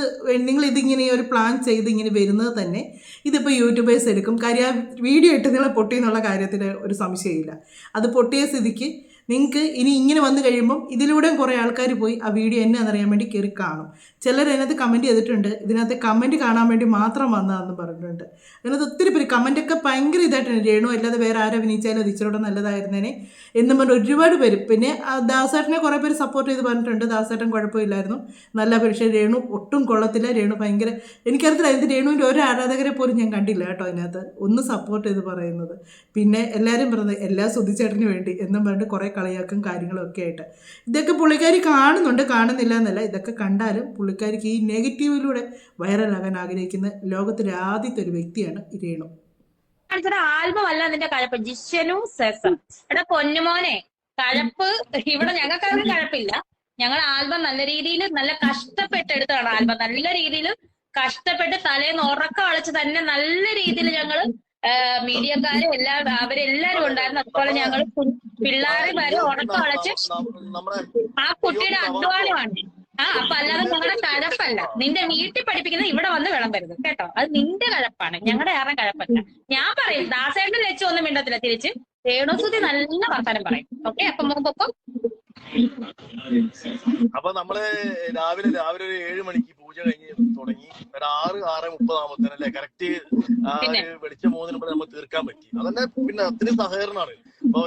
നിങ്ങൾ ഇതിങ്ങനെ ഒരു പ്ലാൻ ചെയ്ത് ഇങ്ങനെ വരുന്നത് തന്നെ ഇതിപ്പോൾ യൂട്യൂബേഴ്സ് എടുക്കും. കാര്യം ആ വീഡിയോ ഇട്ട് നിങ്ങളെ പൊട്ടി എന്നുള്ള കാര്യത്തിൽ ഒരു സംശയമില്ല. അത് പൊട്ടിയ സ്ഥിതിക്ക് നിങ്ങൾക്ക് ഇനി ഇങ്ങനെ വന്നു കഴിയുമ്പം ഇതിലൂടെയും കുറേ ആൾക്കാർ പോയി ആ വീഡിയോ എന്നാണെന്നറിയാൻ വേണ്ടി കയറി കാണും. ചിലർ അതിനകത്ത് കമന്റ് ചെയ്തിട്ടുണ്ട്. ഇതിനകത്ത് കമന്റ് കാണാൻ വേണ്ടി മാത്രം വന്നതാണെന്ന് പറഞ്ഞിട്ടുണ്ട്. അതിനകത്ത് ഒത്തിരി പേര് കമന്റൊക്കെ ഭയങ്കര ഇതായിട്ടുണ്ട്. രേണു അല്ലാതെ വേറെ ആരും അഭിനയിച്ചാലും അത് നല്ലതായിരുന്നേനെ എന്നും പറഞ്ഞ് ഒരുപാട് പേര്. പിന്നെ ദാസേട്ടനെ കുറേ പേര് സപ്പോർട്ട് ചെയ്ത് പറഞ്ഞിട്ടുണ്ട്. ദാസേട്ടൻ കുഴപ്പമില്ലായിരുന്നു. നല്ല പക്ഷേ രേണു ഒട്ടും കൊള്ളത്തില്ല. രേണു ഭയങ്കര എനിക്കറിയത്തില്ല. ഇത് രേണുവിന്റെ ഒരു ആരാധകരെ പോലും ഞാൻ കണ്ടില്ല കേട്ടോ അതിനകത്ത്. ഒന്ന് സപ്പോർട്ട് ചെയ്ത് പറയുന്നത്. പിന്നെ എല്ലാവരും പറഞ്ഞത് എല്ലാ സുധിച്ചേട്ടന് വേണ്ടി എന്നും പറഞ്ഞിട്ട് കുറേ കളിയാക്കും കാര്യങ്ങളും ഒക്കെ ആയിട്ട്. ഇതൊക്കെ പുള്ളിക്കാരി കാണുന്നുണ്ട് കാണുന്നില്ല എന്നല്ല. ഇതൊക്കെ കണ്ടാലും പുള്ളിക്കാരിക്ക് ഈ നെഗറ്റീവിലൂടെ വൈറലാകാൻ ആഗ്രഹിക്കുന്ന ലോകത്തിലെ ആദ്യത്തെ ഒരു വ്യക്തിയാണ് രേണു. ആൽബം അല്ല നിന്റെ കഴപ്പ്. ജിഷനു സെസം എടാ പൊന്നുമോനെ കഴപ്പ് ഇവിടെ ഞങ്ങൾക്കാർക്കും കഴപ്പില്ല. ഞങ്ങൾ ആൽബം നല്ല രീതിയിൽ നല്ല കഷ്ടപ്പെട്ടെടുത്താണ് ആൽബം. നല്ല രീതിയിൽ കഷ്ടപ്പെട്ട് തലേന്ന് ഉറക്കം അളച്ച് തന്നെ നല്ല രീതിയിൽ ഞങ്ങൾ മീഡിയക്കാരും എല്ലാ അവരെല്ലാരും ഉണ്ടായിരുന്നു അതുപോലെ ഞങ്ങൾ പിള്ളേരെ വരെ ഉറക്കം അടച്ച് ആ കുട്ടിയുടെ അധ്വാനമാണ്. ആ അപ്പൊ അല്ലാതെ ഞങ്ങളുടെ കഴപ്പല്ല. നിന്റെ വീട്ടിൽ പഠിപ്പിക്കുന്നത് ഇവിടെ വന്ന് വിളമ്പരുത് കേട്ടോ. അത് നിന്റെ കഴപ്പാണ്. ഞങ്ങളുടെ ആരുടെ കഴപ്പല്ല. ഞാൻ പറയും ദാസേട്ടൻ വെച്ച് ഒന്നും മിണ്ടത്തില്ല തിരിച്ച്. രേണുസുതി നല്ല വർത്തമാനം പറയും. ഓക്കെ അപ്പൊ മുമ്പൊപ്പം അപ്പൊ നമ്മൾ രാവിലെ രാവിലെ ഒരു ഏഴ് മണിക്ക് പൂജ കഴിഞ്ഞ് തുടങ്ങി. ഒരു ആറ് ആറ് മുപ്പതാകുമ്പത്തേന് അല്ലെ? കറക്റ്റ് ആ? ഒരു വെളിച്ചം പോകുന്നതിന് നമ്മൾ തീർക്കാൻ പറ്റി. അതന്നെ പിന്നെ അത്രയും സഹകരണമാണ്. അപ്പൊ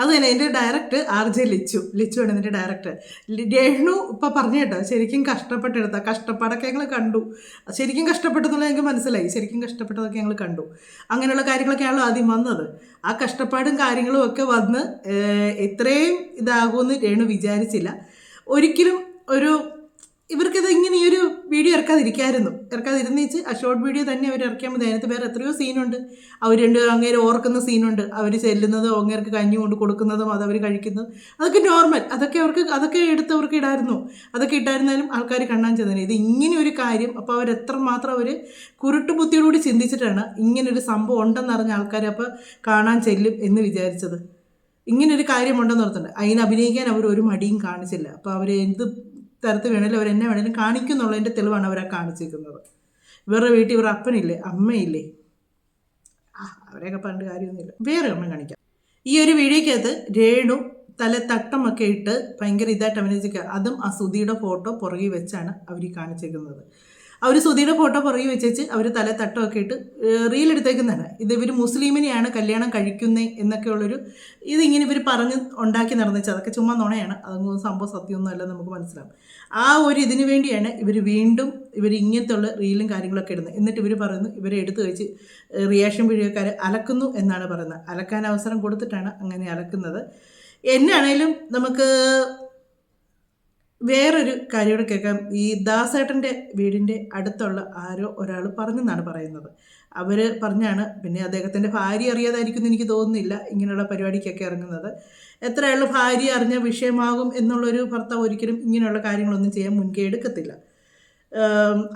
അത് തന്നെ എന്റെ director R J Lichu. Lichu ആണ് എന്റെ ഡയറക്ടർ രേണു ഇപ്പം പറഞ്ഞു കേട്ടോ ശരിക്കും കഷ്ടപ്പെട്ടെടുത്ത കഷ്ടപ്പാടൊക്കെ ഞങ്ങൾ കണ്ടു. ശരിക്കും കഷ്ടപ്പെട്ടെന്നുള്ള ഞങ്ങൾക്ക് മനസ്സിലായി. ശരിക്കും കഷ്ടപ്പെട്ടതൊക്കെ ഞങ്ങൾ കണ്ടു. അങ്ങനെയുള്ള കാര്യങ്ങളൊക്കെയാണല്ലോ ആദ്യം വന്നത്. ആ കഷ്ടപ്പാടും കാര്യങ്ങളും ഒക്കെ വന്ന് ഇത്രയും ഇതാകുമെന്ന് രേണു വിചാരിച്ചില്ല. ഒരിക്കലും ഒരു ഇവർക്കിത് ഇങ്ങനെ ഈ ഒരു വീഡിയോ ഇറക്കാതിരിക്കായിരുന്നു. ഇറക്കാതിരുന്നേച്ച് ആ ഷോർട്ട് വീഡിയോ തന്നെ അവർ ഇറക്കിയാൽ മതി. അതിനകത്ത് വേറെ എത്രയോ സീനുണ്ട് അവർ രണ്ട് അങ്ങേര് ഓർക്കുന്ന സീനുണ്ട് അവർ ചെല്ലുന്നതും അങ്ങേർക്ക് കഞ്ഞി കൊണ്ട് കൊടുക്കുന്നതും അത് അവർ കഴിക്കുന്നതും. അതൊക്കെ നോർമൽ അതൊക്കെ അവർക്ക് അതൊക്കെ എടുത്തവർക്ക് ഇടായിരുന്നു. അതൊക്കെ ഇട്ടായിരുന്നാലും ആൾക്കാർ കണ്ണാൻ ചെന്നതിന് ഇത് ഇങ്ങനെ ഒരു കാര്യം അപ്പോൾ അവർ എത്രമാത്രം അവർ കുരുട്ടു ബുദ്ധിയോടുകൂടി ചിന്തിച്ചിട്ടാണ് ഇങ്ങനൊരു സംഭവം ഉണ്ടെന്നറിഞ്ഞ ആൾക്കാർ അപ്പോൾ കാണാൻ ചെല്ലും എന്ന് വിചാരിച്ചത്. ഇങ്ങനൊരു കാര്യമുണ്ടെന്ന് ഓർത്തുണ്ട് അതിന് അഭിനയിക്കാൻ അവർ ഒരു മടിയും കാണിച്ചില്ല. അപ്പോൾ അവർ എന്ത് തരത്തിൽ വേണേലും അവർ എന്നെ വേണേലും കാണിക്കുന്നുള്ളതിന്റെ തെളിവാണ് അവരെ കാണിച്ചിരിക്കുന്നത്. ഇവരുടെ വീട്ടിൽ ഇവരുടെ അപ്പനില്ലേ അമ്മയില്ലേ? ആ അവരെയൊക്കെ പറഞ്ഞിട്ട് കാര്യമൊന്നുമില്ല. വേറെ അമ്മ കാണിക്കാം. ഈ ഒരു വീഡിയോക്കകത്ത് രേണു തല തട്ടമൊക്കെ ഇട്ട് ഭയങ്കര ഇതായിട്ട് അഭിനയിച്ചിരിക്കുക. അതും ആ സുധിയുടെ ഫോട്ടോ പുറകിൽ വെച്ചാണ് അവർ കാണിച്ചേക്കുന്നത് അവർ സുധിയുടെ ഫോട്ടോ പുറകെ വെച്ചേച്ച് അവർ തല തട്ടമൊക്കെ ഇട്ട് റീൽ എടുത്തേക്കുന്നതാണ്. ഇത് ഇവർ മുസ്ലിമിനെയാണ് കല്യാണം കഴിക്കുന്നത് എന്നൊക്കെയുള്ളൊരു ഇതിങ്ങനെ ഇവർ പറഞ്ഞ് ഉണ്ടാക്കി നടന്നിച്ച് അതൊക്കെ ചുമ്മാ നുണയാണ്. അതൊന്നും സംഭവം സത്യമൊന്നും അല്ല നമുക്ക് മനസ്സിലാവും. ആ ഒരു ഇതിന് വേണ്ടിയാണ് ഇവർ വീണ്ടും ഇവർ ഇങ്ങനത്തെ ഉള്ള റീലും കാര്യങ്ങളൊക്കെ ഇടുന്നത്. എന്നിട്ട് ഇവർ പറയുന്നു ഇവരെ എടുത്തു വെച്ച് റിയാക്ഷൻ വീഡിയോക്കാർ അലക്കുന്നു എന്നാണ് പറയുന്നത്. അലക്കാൻ അവസരം കൊടുത്തിട്ടാണ് അങ്ങനെ അലക്കുന്നത്. എന്നാണേലും നമുക്ക് വേറൊരു കാര്യം കൂടെ കേൾക്കാം. ഈ ദാസേട്ടന്റെ വീടിന്റെ അടുത്തുള്ള ആരോ ഒരാൾ പറഞ്ഞെന്നാണ് പറയുന്നത്. അവർ പറഞ്ഞാണ് പിന്നെ അദ്ദേഹത്തിന്റെ ഭാര്യ അറിയാതായിരിക്കും എന്ന് എനിക്ക് തോന്നുന്നില്ല. ഇങ്ങനെയുള്ള പരിപാടിക്കൊക്കെ ഇറങ്ങുന്നത്. എത്രയുള്ള ഭാര്യ അറിഞ്ഞ വിഷയമാകും എന്നുള്ളൊരു ഭർത്താവ് ഒരിക്കലും ഇങ്ങനെയുള്ള കാര്യങ്ങളൊന്നും ചെയ്യാൻ മുൻകൈ എടുക്കത്തില്ല.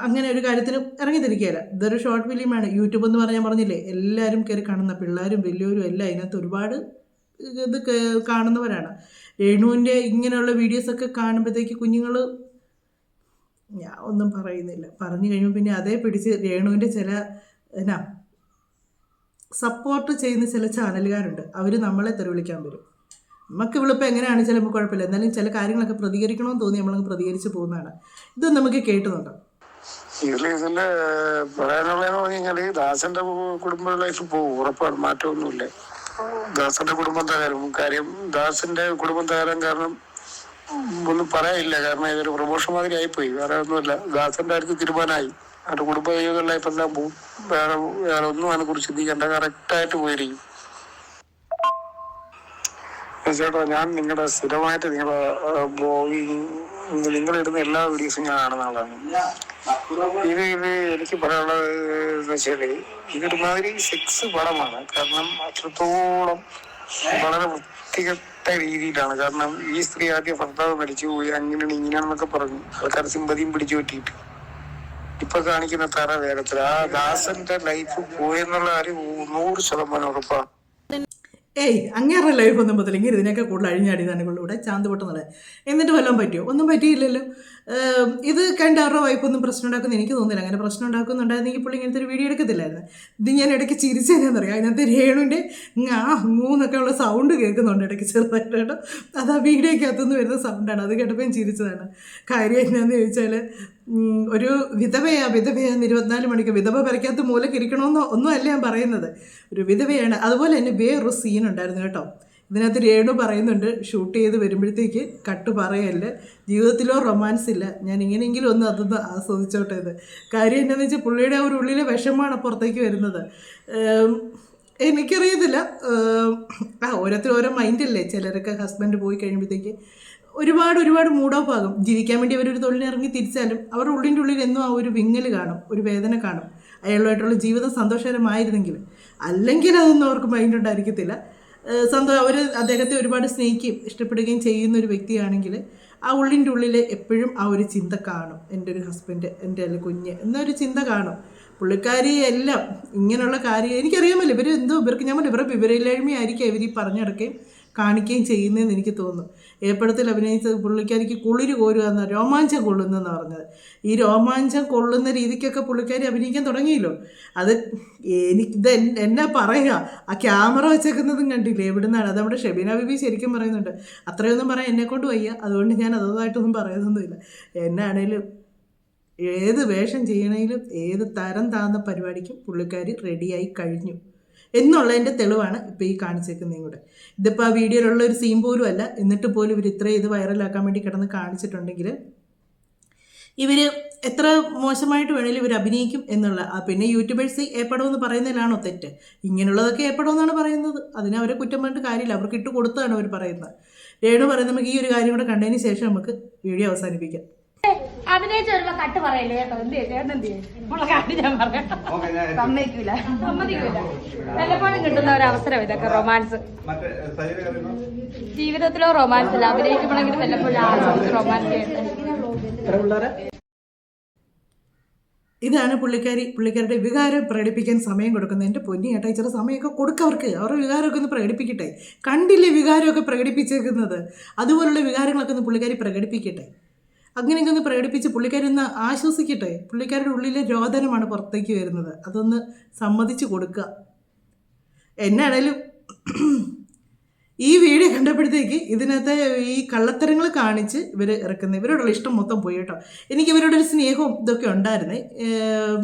അങ്ങനെ ഒരു കാര്യത്തിന് ഇറങ്ങിത്തിരിക്കുകയല്ല. ഇതൊരു ഷോർട്ട് ഫിലിമാണ് യൂട്യൂബ് എന്ന് പറഞ്ഞാൽ പറഞ്ഞില്ലേ എല്ലാവരും കയറി കാണുന്ന പിള്ളേരും വലിയവരും എല്ലാം അതിനകത്ത് ഒരുപാട് ഇത് കാണുന്നവരാണ്. രേണുവിന്റെ ഇങ്ങനെയുള്ള വീഡിയോസൊക്കെ കാണുമ്പോഴത്തേക്ക് കുഞ്ഞുങ്ങൾ ഞാൻ ഒന്നും പറയുന്നില്ല. പറഞ്ഞു കഴിയുമ്പോൾ പിന്നെ അതേ പിടിച്ച് രേണുവിന്റെ ചില എന്നാ സപ്പോർട്ട് ചെയ്യുന്ന ചില ചാനലുകാരുണ്ട്. അവർ നമ്മളെ തെരുവിളിക്കാൻ വരും. നമുക്ക് ഇവളിപ്പോൾ എങ്ങനെയാണ് ചിലപ്പോൾ കുഴപ്പമില്ല. എന്നാലും ചില കാര്യങ്ങളൊക്കെ പ്രതികരിക്കണമെന്ന് തോന്നി നമ്മളങ്ങ് പ്രതികരിച്ച് പോകുന്നതാണ്. ഇത് നമുക്ക് കേട്ടു നോക്കാം ഇതിന്റെ പറയാനുള്ളതെന്ന് പറഞ്ഞു കഴിഞ്ഞാൽ ദാസന്റെ കുടുംബ ലൈഫ് പോകും ഉറപ്പാണ്. മാറ്റമൊന്നുമില്ല. ദാസന്റെ കുടുംബം തകരും കാര്യം ദാസിന്റെ കുടുംബം തകരാൻ കാരണം ഒന്നും പറയാനില്ല. കാരണം ഇതൊരു പ്രമോഷൻ മാതിരി ആയിപ്പോയി. വേറെ ഒന്നുമില്ല. ദാസന്റെ അടുത്ത് തീരുമാനമായി. അവരുടെ കുടുംബ ലൈഫ് എല്ലാം പോകും വേറെ വേറെ ഒന്നും അതിനെ കുറിച്ച് ചിന്തിക്കേണ്ട കറക്റ്റായിട്ട് പോയിരിക്കും. ചേട്ടാ ഞാൻ നിങ്ങളുടെ സ്ഥിരമായിട്ട് നിങ്ങളുടെ ബ്ലോഗിങ് നിങ്ങളിടുന്ന എല്ലാ വീഡിയോസും ഞാൻ കാണുന്ന ആളാണ്. ഇത് ഇത് എനിക്ക് പറയാനുള്ളത് എന്ന് വെച്ചാൽ ഇതൊരുമാതിരി സെക്സ് പടമാണ്. കാരണം അത്രത്തോളം വളരെ വൃത്തികെട്ട രീതിയിലാണ്. കാരണം ഈ സ്ത്രീ ആദ്യം ഭർത്താവ് മരിച്ചു പോയി അങ്ങനെയാണ് ഇങ്ങനെയാണെന്നൊക്കെ പറഞ്ഞു. ആൾക്കാർ സിമ്പതിയും പിടിച്ചു പറ്റിയിട്ട്. ഇപ്പൊ കാണിക്കുന്ന തറ വേഗത്തിൽ. ആ ദാസന്റെ ലൈഫ് പോയെന്നുള്ള കാര്യം നൂറ് ശതമാനം ഉറപ്പാണ്. ഏയ് അങ്ങേറെ ലൈഫ് ഒന്നും ഇങ്ങനെ ഇതിനൊക്കെ കൂടുതൽ അഴിഞ്ഞാടി തന്നെ ഇവിടെ ചാന്ത് പൊട്ടുന്നത് എന്നിട്ട് വല്ലതും പറ്റുമോ ഒന്നും പറ്റിയില്ലല്ലോ. ഇത് കണ്ട് അവരുടെ വൈഫൊന്നും പ്രശ്നം ഉണ്ടാക്കുന്ന എനിക്ക് തോന്നുന്നില്ല. അങ്ങനെ പ്രശ്നം ഉണ്ടാക്കുന്നുണ്ടായിരുന്നെങ്കിൽ പുള്ളി ഇങ്ങനത്തെ ഒരു വീഡിയോ എടുക്കത്തില്ലായിരുന്നു. ഇത് ഞാൻ ഇടയ്ക്ക് ചിരിച്ചതെന്നറിയാം അതിനകത്ത് രേണുവിന്റെ ആ മൂന്നൊക്കെ ഉള്ള സൗണ്ട് കേൾക്കുന്നുണ്ട് ഇടയ്ക്ക് ചെറുതായിട്ട് കേട്ടോ. അത് ആ വീഡിയോക്കകത്തുനിന്ന് വരുന്ന സൗണ്ടാണ് അത് കേട്ടപ്പോൾ ഞാൻ ചിരിച്ചതാണ്. കാര്യം എന്നാന്ന് ചോദിച്ചാൽ ഒരു വിധവയാ വിധവയാന്ന് ഇരുപത്തിനാല് മണിക്ക് വിധവ പരക്കാത്ത മൂലം ഇരിക്കണമെന്നോ ഒന്നും അല്ല ഞാൻ പറയുന്നത്. ഒരു വിധവയാണ്. അതുപോലെ തന്നെ വേറൊരു സീൻ ഉണ്ടായിരുന്നു കേട്ടോ. ഇതിനകത്ത് രേണു പറയുന്നുണ്ട് ഷൂട്ട് ചെയ്ത് വരുമ്പോഴത്തേക്ക് കട്ട് പറയല്ല. ജീവിതത്തിലോ റൊമാൻസ് ഇല്ല. ഞാൻ ഇങ്ങനെയെങ്കിലും ഒന്ന് അതൊന്ന് ആസ്വദിച്ചോട്ടെ ഇത് കാര്യം എന്താണെന്ന് വെച്ചാൽ പുള്ളിയുടെ ഒരു ഉള്ളിലെ വിഷമാണ് പുറത്തേക്ക് വരുന്നത്. എനിക്കറിയത്തില്ല. ആ ഓരോരുത്തർ ഓരോ മൈൻഡല്ലേ ചിലരൊക്കെ ഹസ്ബൻഡ് പോയി കഴിയുമ്പോഴത്തേക്ക് ഒരുപാട് ഒരുപാട് മൂഡ് ഓഫ് ആകും. ജീവിക്കാൻ വേണ്ടി അവരൊരു തൊഴിലിറങ്ങി തിരിച്ചാലും അവരുടെ ഉള്ളിന്റെ ഉള്ളിൽ എന്നും ആ ഒരു വിങ്ങൽ കാണും ഒരു വേദന കാണും. അയാളുമായിട്ടുള്ള ജീവിതം സന്തോഷകരമായിരുന്നെങ്കിൽ. അല്ലെങ്കിൽ അതൊന്നും അവർക്ക് മൈൻഡ് ഉണ്ടായിരിക്കത്തില്ല. സന്തോഷം അവർ അദ്ദേഹത്തെ ഒരുപാട് സ്നേഹിക്കുകയും ഇഷ്ടപ്പെടുകയും ചെയ്യുന്ന ഒരു വ്യക്തിയാണെങ്കിൽ ആ ഉള്ളിന്റെ ഉള്ളിൽ എപ്പോഴും ആ ഒരു ചിന്ത കാണും. എന്റെ ഒരു ഹസ്ബൻഡ് എന്റെ അല്ല കുഞ്ഞ് എന്നൊരു ചിന്ത കാണും. പുള്ളിക്കാരി എല്ലാം ഇങ്ങനെയുള്ള കാര്യം എനിക്കറിയാമല്ലോ ഇവർ എന്തോ ഇവർക്ക് ഞാൻ ഇവരുടെ വിവരമില്ലായ്മയായിരിക്കും ഇവർ ഈ പറഞ്ഞിടക്കുകയും കാണിക്കുകയും ചെയ്യുന്നതെന്ന് എനിക്ക് തോന്നുന്നു. ഏപ്പടത്തിൽ അഭിനയിച്ച പുള്ളിക്കാരിക്ക് കുളിര് കോരുക എന്ന രോമാഞ്ചം കൊള്ളുന്നെന്ന് പറഞ്ഞത്. ഈ രോമാഞ്ചം കൊള്ളുന്ന രീതിക്കൊക്കെ പുള്ളിക്കാരി അഭിനയിക്കാൻ തുടങ്ങിയല്ലോ. അത് എനിക്ക് ഇത് എന്നെ പറയുക? ആ ക്യാമറ വെച്ചേക്കുന്നതും കണ്ടില്ലേ? എവിടുന്നാണ്? അത് നമ്മുടെ ഷെബീന ബിബി ശരിക്കും പറയുന്നുണ്ട്. അത്രയൊന്നും പറയാൻ എന്നെക്കൊണ്ട് വയ്യ. അതുകൊണ്ട് ഞാൻ അതായിട്ടൊന്നും പറയുന്നൊന്നുമില്ല എന്നാണേലും ഏത് വേഷം ചെയ്യണമെങ്കിലും ഏത് തരം താന്ന പരിപാടിക്കും പുള്ളിക്കാരി റെഡിയായി കഴിഞ്ഞു. എന്നുള്ളതിന്റെ തെളിവാണ് ഇപ്പോൾ ഈ കാണിച്ചേക്കുന്നതും കൂടെ. ഇതിപ്പോൾ ആ വീഡിയോയിലുള്ള ഒരു സീൻ പോലും അല്ല. എന്നിട്ട് പോലും ഇവർ ഇത്രയും ഇത് വൈറലാക്കാൻ വേണ്ടി കിടന്ന് കാണിച്ചിട്ടുണ്ടെങ്കിൽ ഇവർ എത്ര മോശമായിട്ട് വേണേലും ഇവർ അഭിനയിക്കും എന്നുള്ള ആ പിന്നെ യൂട്യൂബേഴ്സ് ഏപ്പടമെന്ന് പറയുന്നതിലാണോ തെറ്റ്? ഇങ്ങനെയുള്ളതൊക്കെ ഏപ്പടമെന്നാണ് പറയുന്നത്. അതിന് അവരെ കുറ്റം പറഞ്ഞിട്ട് കാര്യമില്ല. അവർക്ക് ഇട്ട് കൊടുത്തതാണ് അവർ പറയുന്നത്. രേണു പറയുന്നത് നമുക്ക് ഈ ഒരു കാര്യം കൂടെ കണ്ടതിന് ശേഷം നമുക്ക് വീഡിയോ അവസാനിപ്പിക്കാം. അഭിനയിച്ച് കട്ട് പറയല്ലേ കേട്ടോ? എന്ത് ചേട്ടൻ എന്ത് ഉള്ള കാട്ടി ഞാൻ പറയാം. സമ്മതിക്കൂല. സമ്മതിക്കൂല. വല്ലപ്പോഴും കിട്ടുന്ന ഒരു അവസരം ഇതൊക്കെ റൊമാൻസ്. ജീവിതത്തിലോ റൊമാൻസ് ഇല്ല അഭിനയിക്കുമ്പോഴെങ്കിലും വല്ലപ്പോഴും ആസ്വദിച്ച് റൊമാൻസ് ചെയ്യട്ടെ. ഇതാണ് പുള്ളിക്കാരി. പുള്ളിക്കാരുടെ വികാരം പ്രകടിപ്പിക്കാൻ സമയം കൊടുക്കുന്നത് എന്റെ പൊന്നി ഏട്ടാ. ഇച്ചിരി സമയമൊക്കെ കൊടുക്കവർക്ക്. അവരുടെ വികാരമൊക്കെ ഒന്ന് പ്രകടിപ്പിക്കട്ടെ. കണ്ടില്ലേ വികാരമൊക്കെ പ്രകടിപ്പിച്ചേക്കുന്നത്? അതുപോലുള്ള വികാരങ്ങളൊക്കെ ഒന്ന് പുള്ളിക്കാരി പ്രകടിപ്പിക്കട്ടെ. അങ്ങനെയൊക്കെ ഒന്ന് പ്രകടിപ്പിച്ച് പുള്ളിക്കാരൊന്ന് ആശ്വസിക്കട്ടെ. പുള്ളിക്കാരുടെ ഉള്ളിലെ രോദനമാണ് പുറത്തേക്ക് വരുന്നത്. അതൊന്ന് സമ്മതിച്ചു കൊടുക്കുക. എന്നാണേലും ഈ വീഡിയോ കണ്ടപ്പോഴത്തേക്ക് ഇതിനകത്തെ ഈ കള്ളത്തരങ്ങൾ കാണിച്ച് ഇവർ ഇറക്കുന്നത് ഇവരോടുള്ള ഇഷ്ടം മൊത്തം പോയി കേട്ടോ. എനിക്ക് ഇവരോടൊരു സ്നേഹവും ഇതൊക്കെ ഉണ്ടായിരുന്നേ.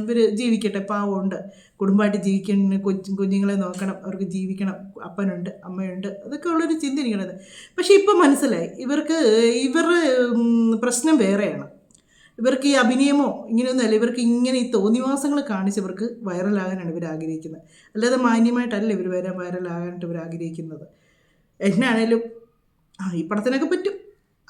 ഇവർ ജീവിക്കട്ടെ പാവമുണ്ട്. കുടുംബമായിട്ട് ജീവിക്കുന്ന കൊച്ചു കുഞ്ഞുങ്ങളെ നോക്കണം അവർക്ക് ജീവിക്കണം. അപ്പനുണ്ട് അമ്മയുണ്ട്. അതൊക്കെ ഉള്ളൊരു ചിന്ത എനിക്കണത് പക്ഷേ ഇപ്പം മനസ്സിലായി. ഇവർക്ക് ഇവർ പ്രശ്നം വേറെയാണ്. ഇവർക്ക് ഈ അഭിനയമോ ഇങ്ങനെയൊന്നുമല്ല. ഇവർക്ക് ഇങ്ങനെ ഈ തോന്നിവാസങ്ങൾ കാണിച്ച് ഇവർക്ക് വൈറലാകാനാണ് ഇവർ ആഗ്രഹിക്കുന്നത് അല്ലാതെ മാന്യമായിട്ടല്ല ഇവർ വരാൻ വൈറലാകാനായിട്ട് ഇവർ ആഗ്രഹിക്കുന്നത് എന്നാണേലും ആ ഈ പടത്തിനൊക്കെ പറ്റും.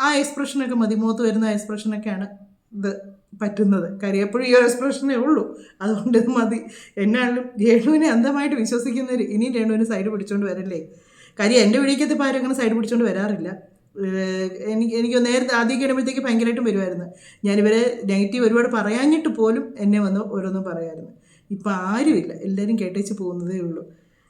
ആ എക്സ്പ്രഷനൊക്കെ മതി മുഖത്ത് വരുന്ന എക്സ്പ്രഷനൊക്കെയാണ് ഇത് പറ്റുന്നത്. കാര്യം എപ്പോഴും ഈ ഒരു എക്സ്പ്രഷനേ ഉള്ളൂ. അതുകൊണ്ട് ഇത് മതി. എന്നാണേലും രേണുവിനെ അന്ധമായിട്ട് വിശ്വസിക്കുന്നവർ ഇനിയും രേണുവിനെ സൈഡ് പിടിച്ചുകൊണ്ട് വരല്ലേ? കാര്യം എന്റെ വീടിക്കത്ത് ഇപ്പോൾ ആരും അങ്ങനെ സൈഡ് പിടിച്ചുകൊണ്ട് വരാറില്ല. എനിക്ക് എനിക്ക് നേരത്തെ ആദ്യം കിടുമ്പോഴത്തേക്ക് ഭയങ്കരമായിട്ടും വരുമായിരുന്നു ഞാനിവരെ നെഗറ്റീവ് ഒരുപാട് പറയാഞ്ഞിട്ട് പോലും എന്നെ വന്ന് ഓരോന്നും പറയായിരുന്നു. ഇപ്പം ആരുമില്ല. എല്ലാവരും കേട്ടേച്ച് പോകുന്നതേ ഉള്ളൂ.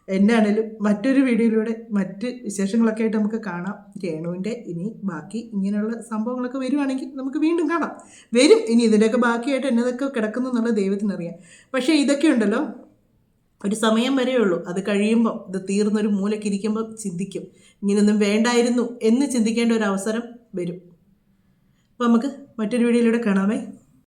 എന്നാണേലും മറ്റൊരു വീഡിയോയിലൂടെ മറ്റ് വിശേഷങ്ങളൊക്കെ ആയിട്ട് നമുക്ക് കാണാം. രേണുവിന്റെ ഇനി ബാക്കി ഇങ്ങനെയുള്ള സംഭവങ്ങളൊക്കെ വരുവാണെങ്കിൽ നമുക്ക് വീണ്ടും കാണാം. വരും. ഇനി ഇതിന്റെയൊക്കെ ബാക്കിയായിട്ട് എന്നതൊക്കെ കിടക്കുന്നു എന്നുള്ളത് ദൈവത്തിനറിയാം. പക്ഷേ ഇതൊക്കെ ഉണ്ടല്ലോ ഒരു സമയം വരേ ഉള്ളൂ. അത് കഴിയുമ്പോൾ ഇത് തീർന്നൊരു മൂലക്കിരിക്കുമ്പോൾ ചിന്തിക്കും. ഇങ്ങനെയൊന്നും വേണ്ടായിരുന്നു എന്ന് ചിന്തിക്കേണ്ട ഒരു അവസരം വരും. അപ്പോൾ നമുക്ക് മറ്റൊരു വീഡിയോയിലൂടെ കാണാമേ.